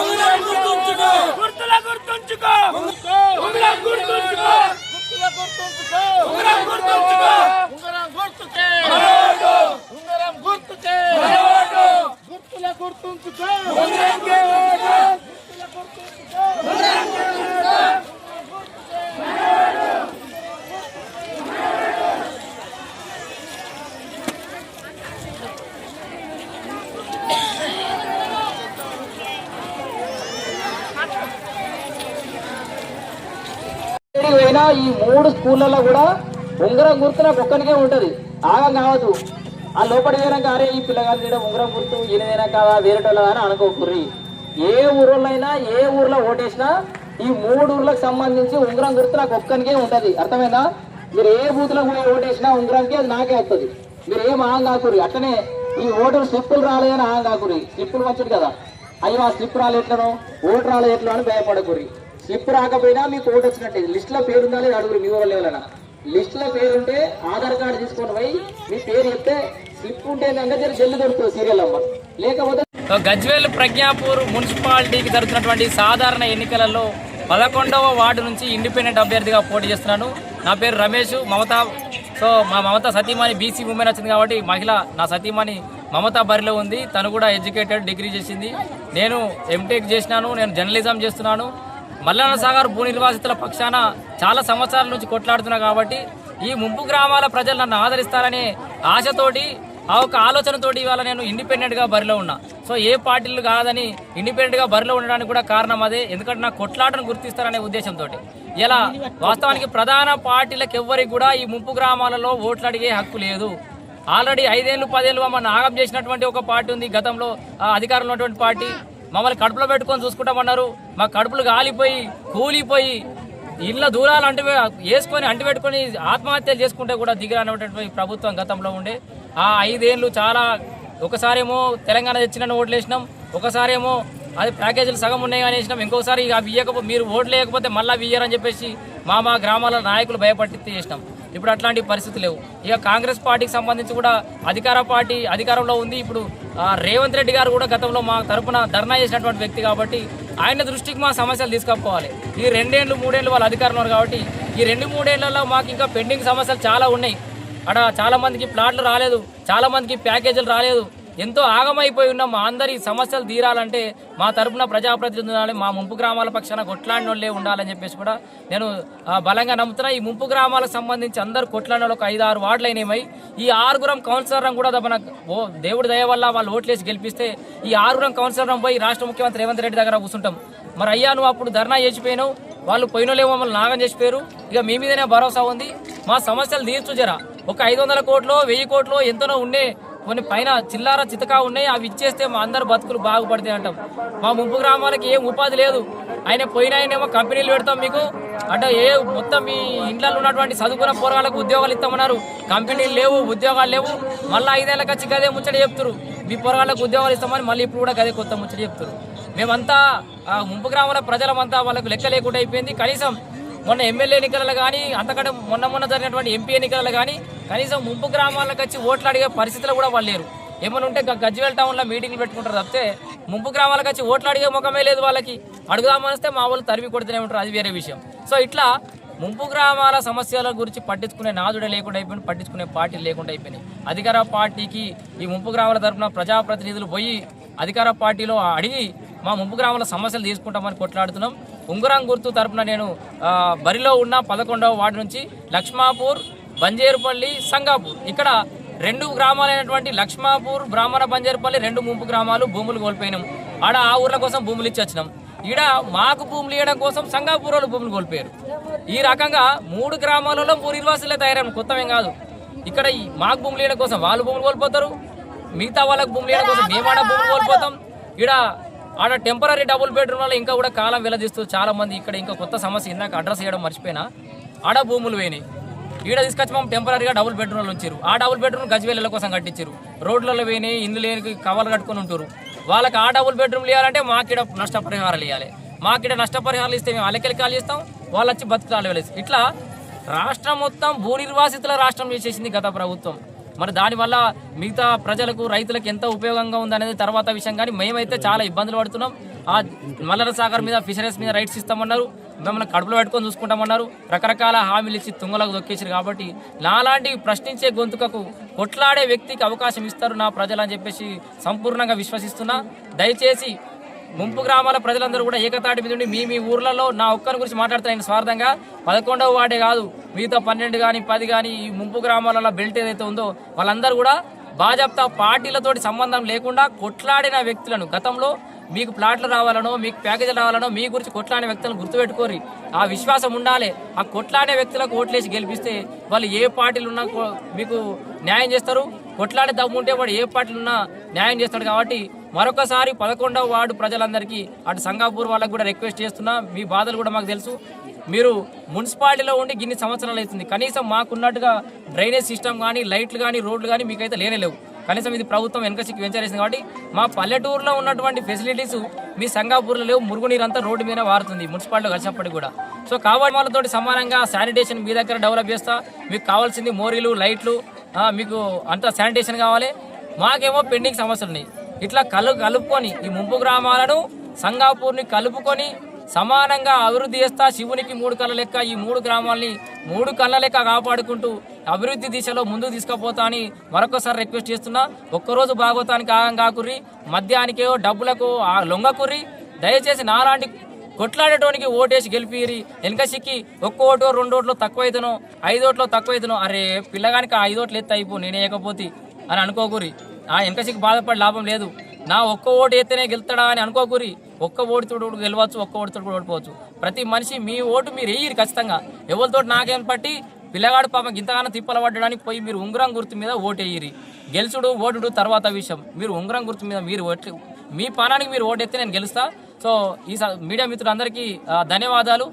ఉంగరం గుర్తుంచుకో గుర్తుల గుర్తుంచుకో ఉంగరం గుర్తుంచుకో గుర్తుల గుర్తుంచుకో ఉంగరం గుర్తుంచుకో ఉంగరం గుర్తుకే ఓటు ఉంగరం గుర్తుకే ఓటు గుర్తుల గుర్తుంచుకో ఉంగరంకే ఓటు ఎక్కడికి పోయినా ఈ మూడు స్కూళ్ళల్లో కూడా ఉంగరం గుర్తు నాకు ఒక్కనికే ఉంటుంది. ఆగం కావద్దు. ఆ లోపలికి పోయినాక అరే ఈ పిల్లగారు తీయడం ఉంగరం గుర్తు ఈయనదైనా కాదా వేరేటోళ్ళ అని అనుకోకుర్రి ఏ ఊరోళ్ళైనా ఏ ఊర్లో ఓటేసినా ఈ మూడు ఊర్లకు సంబంధించి ఉంగరం గుర్తు నాకు ఒక్కనికే ఉంటుంది. అర్థమైందా? మీరు ఏ బూత్లో కూడా ఓటేసినా ఉంగరంకి అది నాకే వస్తుంది. మీరు ఏం ఆగం కాకుర్రి. అట్లనే ఈ ఓటర్ స్లిప్పులు రాలేదని ఆగం కాకుర్రి. స్లిప్పులు మంచిది కదా. అయ్యో ఆ స్లిప్ రాలేట్లను ఓటు రాలేట్లను అని భయపడకుర్రి. స్లిప్ రాకపోయినా మీకు ఓటు వచ్చినట్టే. లిస్ట్లో పేరు ఉందా లేదా అడుగురు మీ వాళ్ళు ఎవరైనా. లిస్ట్లో పేరు ఆధార్ కార్డు తీసుకొని పోయి మీ పేరు చెప్తే స్లిప్ ఉంటే కనుక జర దొరుకుతుంది సీరియల్ నంబర్ లేకపోతే గజ్వేల్ ప్రజ్ఞాపూర్ మున్సిపాలిటీకి జరుగుతున్నటువంటి సాధారణ ఎన్నికలలో పదకొండవ వార్డు నుంచి ఇండిపెండెంట్ అభ్యర్థిగా పోటీ చేస్తున్నాను నా పేరు రమేష్ మమత సో మా మమత సతీమణి బీసీ ఉమెన్ వచ్చింది కాబట్టి మహిళ నా సతీమణి మమత బరిలో ఉంది. తను కూడా ఎడ్యుకేటెడ్ డిగ్రీ చేసింది. నేను ఎంటెక్ చేసినాను నేను జర్నలిజం చేస్తున్నాను. మల్లన్న సాగర్ భూ నిర్వాసితుల పక్షాన చాలా సంవత్సరాల నుంచి కొట్లాడుతున్నా కాబట్టి ఈ ముంపు గ్రామాల ప్రజలు నన్ను ఆదరిస్తారనే ఆశతోటి ఆ ఒక ఆలోచనతోటి ఇవాళ నేను ఇండిపెండెంట్గా బరిలో ఉన్నా. సో ఏ పార్టీలు కాదని ఇండిపెండెంట్గా బరిలో ఉండడానికి కూడా కారణం అదే. ఎందుకంటే నా కొట్లాటను గుర్తిస్తారనే ఉద్దేశంతో ఇలా వాస్తవానికి ప్రధాన పార్టీలకు ఎవ్వరికి కూడా ఈ ముంపు గ్రామాలలో ఓట్లు అడిగే హక్కు లేదు. ఆల్రెడీ ఐదేళ్ళు పదేళ్ళు మమ్మల్ని ఆగం చేసినటువంటి ఒక పార్టీ ఉంది. గతంలో ఆ అధికారంలో ఉన్నటువంటి పార్టీ. మమ్మల్ని కడుపులో పెట్టుకొని చూసుకుంటామన్నారు. మా కడుపులు కాలిపోయి కూలిపోయి ఇళ్ళ దూరాలు అంటి వేసుకొని అంటి పెట్టుకొని ఆత్మహత్యలు చేసుకుంటే కూడా దిగిరానటువంటి ప్రభుత్వం గతంలో ఉండే. ఆ ఐదేళ్ళు చాలా ఒకసారేమో తెలంగాణ తెచ్చిన ఓట్లు వేసినాం ఒకసారేమో అది ప్యాకేజీలు సగం ఉన్నాయి కానీ వేసినాం ఇంకోసారి ఇక అవి ఇవ్వకపోతే మీరు ఓట్లు వేయకపోతే మళ్ళీ అవి చెప్పేసి మా మా గ్రామాల నాయకులు భయపట్టి చేసినాం ఇప్పుడు అట్లాంటి పరిస్థితి లేవు. ఇక కాంగ్రెస్ పార్టీకి సంబంధించి కూడా అధికార పార్టీ అధికారంలో ఉంది. ఇప్పుడు రేవంత్ రెడ్డి గారు కూడా గతంలో మా తరపున ధర్నా చేసినటువంటి వ్యక్తి కాబట్టి ఆయన దృష్టికి మా సమస్యలు తీసుకుపోవాలి. ఈ రెండేళ్ళు మూడేళ్ళు వాళ్ళ అధికారంలో ఉన్నారు కాబట్టి ఈ రెండు మూడేళ్ళలో మాకు ఇంకా పెండింగ్ సమస్యలు చాలా ఉన్నాయి. అక్కడ చాలామందికి ప్లాట్లు రాలేదు చాలామందికి ప్యాకేజీలు రాలేదు. ఎంతో ఆగమైపోయి ఉన్న మా అందరి సమస్యలు తీరాలంటే మా తరపున ప్రజాప్రతినిధులు మా ముంపు గ్రామాల పక్షాన కొట్లాడినోళ్ళే ఉండాలని చెప్పేసి కూడా నేను బలంగా నమ్ముతున్నా. ఈ ముంపు గ్రామాలకు సంబంధించి అందరు కొట్లాడిన ఒక ఐదు ఆరు వార్డులు అయినాయి ఈ ఆరుగురం కౌన్సిలర్ కూడా మన ఓ దేవుడి దయ వల్ల వాళ్ళు ఓట్లేసి గెలిపిస్తే ఈ ఆరుగురం కౌన్సిలర్ పోయి రాష్ట్ర ముఖ్యమంత్రి రేవంత్ రెడ్డి దగ్గర కూర్చుంటాం మరి అయ్యా నువ్వు అప్పుడు ధర్నా చేసిపోయినావు. వాళ్ళు పోయినోళ్ళేమో మమ్మల్ని నాగం చేసిపోయారు. ఇక మీ మీదనే భరోసా ఉంది. మా సమస్యలు తీర్చు జరా. ఒక ఐదు వందల కోట్లు వెయ్యి కోట్లు ఎంతనో ఉండే కొన్ని పైన చిల్లార చితకా ఉన్నాయి అవి ఇచ్చేస్తే మా అందరు బతుకులు బాగుపడతాయి అంటాం. మా ముంపు గ్రామాలకి ఏం ఉపాధి లేదు. ఆయన పోయిన ఆయనేమో కంపెనీలు పెడతాం మీకు. అంటే ఏ మొత్తం మీ ఇంట్లో ఉన్నటువంటి చదువుకున్న పోరగాళ్ళకు ఉద్యోగాలు ఇస్తామన్నారు. కంపెనీలు లేవు ఉద్యోగాలు లేవు. మళ్ళీ ఐదేళ్ళకి వచ్చి గదే ముచ్చట చెప్తారు. మీ పోరగాళ్ళకు ఉద్యోగాలు ఇస్తామని మళ్ళీ ఇప్పుడు కూడా గదే కొత్త ముచ్చట చెప్తారు. మేమంతా ఆ ముంపు గ్రామాల ప్రజలమంతా వాళ్ళకు లెక్క లేకుండా అయిపోయింది. కనీసం మొన్న ఎమ్మెల్యే ఎన్నికలలో కానీ అంతకంటే మొన్న మొన్న జరిగినటువంటి ఎంపీ ఎన్నికలలో కానీ కనీసం ముంపు గ్రామాలకు వచ్చి ఓట్లు అడిగే పరిస్థితులు కూడా వాళ్ళు లేరు. ఏమైనా ఉంటే గ- గజ్వేల్ టౌన్లో మీటింగ్లు పెట్టుకుంటారు తప్పితే ముంపు గ్రామాలకు వచ్చి ఓట్లు అడిగే ముఖమే లేదు వాళ్ళకి. అడుగుదామనిస్తే మా వాళ్ళు తరిమి కొడుతూనే ఉంటారు అది వేరే విషయం. సో ఇట్లా ముంపు గ్రామాల సమస్యల గురించి పట్టించుకునే నాదుడే లేకుండా అయిపోయింది పట్టించుకునే పార్టీ లేకుండా అయిపోయినాయి. అధికార పార్టీకి ఈ ముంపు గ్రామాల తరఫున ప్రజాప్రతినిధులు పోయి అధికార పార్టీలో అడిగి మా ముంపు గ్రామాల సమస్యలు తీసుకుంటామని కొట్లాడుతున్నాం. ఉంగరం గుర్తు తరపున నేను బరిలో ఉన్న పదకొండవ వార్డు నుంచి లక్ష్మాపూర్ బంజేరుపల్లి సంగాపూర్. ఇక్కడ రెండు గ్రామాలైనటువంటి లక్ష్మాపూర్ బ్రాహ్మణ బంజేరుపల్లి రెండు ముంపు గ్రామాలు భూములు కోల్పోయినాం. ఆడ ఆ ఊర్ల కోసం భూములు ఇచ్చి వచ్చినాం ఈడ మాకు భూములు ఇవ్వడం కోసం సంగాపూర్ వాళ్ళు భూములు కోల్పోయారు. ఈ రకంగా మూడు గ్రామాలలో మూడు నిర్వాసులే తయారైన. కొత్తమేం కాదు. ఇక్కడ ఈ మాకు భూములు ఇవ్వడం కోసం వాళ్ళు భూములు కోల్పోతారు. మిగతా వాళ్ళకు భూములు ఇవ్వడం కోసం మేము ఆడ భూములు కోల్పోతాం. ఈడ ఆడ టెంపరీ డబుల్ బెడ్రూమ్ వల్ల ఇంకా కూడా కాలం వెలదీస్తూ చాలా మంది ఇక్కడ ఇంకా కొత్త సమస్య ఇందాక అడ్రస్ చేయడం మర్చిపోయినా. ఆడ భూములు పోయినాయి ఈడ తీసుకొచ్చి మేము టెంపరీగా డబుల్ బెడ్రూమ్లో ఉంచారు. ఆ డబుల్ బెడ్రూమ్ గజ్వేల కోసం కట్టించారు. రోడ్లలో పోయినాయి ఇండ్లు లేని కవర్లు కట్టుకొని ఉంటారు వాళ్ళకి ఆ డబుల్ బెడ్రూమ్లు ఇవ్వాలంటే మాకిడ నష్టపరిహారాలు ఇవ్వాలి మాకిడ నష్టపరిహారాలు ఇస్తే మేము అలకెళ్ళి కాలు చేస్తాం వాళ్ళు వచ్చి బతుకుతాలు వెళ్ళేసి ఇట్లా రాష్ట్రం మొత్తం భూ నిర్వాసితుల రాష్ట్రం చేసేసింది గత ప్రభుత్వం. మరి దానివల్ల మిగతా ప్రజలకు రైతులకు ఎంత ఉపయోగంగా ఉందనేది తర్వాత విషయం. కానీ మేమైతే చాలా ఇబ్బందులు పడుతున్నాం. ఆ మల్లర సాగర్ మీద ఫిషరీస్ మీద రైట్స్ ఇస్తామన్నారు. మిమ్మల్ని కడుపులో పెట్టుకొని చూసుకుంటామన్నారు. రకరకాల హామీలు ఇచ్చి తుంగలకు దొక్కేసారు కాబట్టి నాలాంటి ప్రశ్నించే గొంతుకకు కొట్లాడే వ్యక్తికి అవకాశం ఇస్తారు నా ప్రజలు అని చెప్పేసి సంపూర్ణంగా విశ్వసిస్తున్నా. దయచేసి ముంపు గ్రామాల ప్రజలందరూ కూడా ఏకతాటి మీద ఉండి మీ మీ ఊర్లలో నా ఒక్కరి గురించి మాట్లాడుతున్నాను స్వార్థంగా. పదకొండవ వాడే కాదు మిగతా పన్నెండు కానీ పది కానీ ఈ ముంపు గ్రామాలలో బెల్ట్ ఏదైతే ఉందో వాళ్ళందరూ కూడా భాజపా పార్టీలతోటి సంబంధం లేకుండా కొట్లాడిన వ్యక్తులను గతంలో మీకు ప్లాట్లు రావాలనో మీకు ప్యాకేజీలు రావాలనో మీ గురించి కొట్లాడిన వ్యక్తులను గుర్తుపెట్టుకోరి. ఆ విశ్వాసం ఉండాలి. ఆ కొట్లాడే వ్యక్తులకు ఓట్లేసి గెలిపిస్తే వాళ్ళు ఏ పార్టీలు ఉన్నా మీకు న్యాయం చేస్తారు. కొట్లాడే దమ్ముంటే వాడు ఏ పార్టీలు ఉన్నా న్యాయం చేస్తాడు కాబట్టి మరొకసారి పదకొండవ వార్డు ప్రజలందరికీ అటు సంగాపూర్ వాళ్ళకు కూడా రిక్వెస్ట్ చేస్తున్నా. మీ బాధలు కూడా మాకు తెలుసు. మీరు మున్సిపాలిటీలో ఉండి గిన్ని సంవత్సరాలు అవుతుంది. కనీసం మాకున్నట్టుగా డ్రైనేజ్ సిస్టమ్ కానీ లైట్లు కానీ రోడ్లు కానీ మీకైతే లేనే లేవు. కనీసం ఇది ప్రభుత్వం వెనకసిక్కి వెంచరేసింది కాబట్టి మా పల్లెటూరులో ఉన్నటువంటి ఫెసిలిటీస్ మీ సంగాపూర్లో లేవు. మురుగునీరు అంతా రోడ్డు మీద వారుతుంది. మున్సిపాలిటీ కలిసినప్పటికి కూడా. సో కావాలి వాళ్ళతో సమానంగా శానిటేషన్ మీ దగ్గర డెవలప్ చేస్తా. మీకు కావాల్సింది మోరీలు లైట్లు మీకు అంతా శానిటేషన్ కావాలి. మాకేమో పెండింగ్ సమస్యలు ఉన్నాయి ఇట్లా కలు కలుపుకొని ఈ ముంపు గ్రామాలను సంగాపూర్ని కలుపుకొని సమానంగా అభివృద్ధి చేస్తా శివునికి మూడు కళ్ళ లెక్క ఈ మూడు గ్రామాల్ని మూడు కళ్ళ లెక్క కాపాడుకుంటూ అభివృద్ధి దిశలో ముందుకు తీసుకుపోతా అని మరొకసారి రిక్వెస్ట్ చేస్తున్నా. ఒక్కరోజు భాగవతానికి ఆగం కాకుర్రి మద్యానికో డబ్బులకు ఆ లొంగకుర్రి దయచేసి నాలాంటి కొట్లాడేటోనికి ఓటేసి గెలిపిరి. వెనక సిక్కి ఒక్క ఓటు రెండు ఓట్లు తక్కువ అవుతానో ఐదు ఓట్లు తక్కువ అవుతానో అరే పిల్లగానికి ఐదు ఓట్లు ఎత్తే అయిపో నేనే వేయకపోతే అని అనుకోకూరి ఆ వెనక సిక్కి బాధపడి లాభం లేదు. నా ఒక్క ఓటు ఎత్తేనే గెలుతాడా అని అనుకోకూరి ఒక్క ఓడితోడు గెలవచ్చు ఒక్క ఓడితోడు కూడా ఓడిపోవచ్చు. ప్రతి మనిషి మీ ఓటు మీరు వేయరు ఖచ్చితంగా. ఎవరితో నాకేం పట్టి? పిల్లగాడు పాపం ఇంతగానో తిప్పల పడ్డడానికి పోయి మీరు ఉంగరం గుర్తు మీద ఓటు వేయరి. గెలుచుడు ఓటుడు తర్వాత విషయం. మీరు ఉంగరం గుర్తు మీద మీరు ఓట్లు మీ పానానికి మీరు ఓటు ఎత్తే నేను గెలుస్తా. సో ఈ మీడియా మిత్రులందరికీ ధన్యవాదాలు.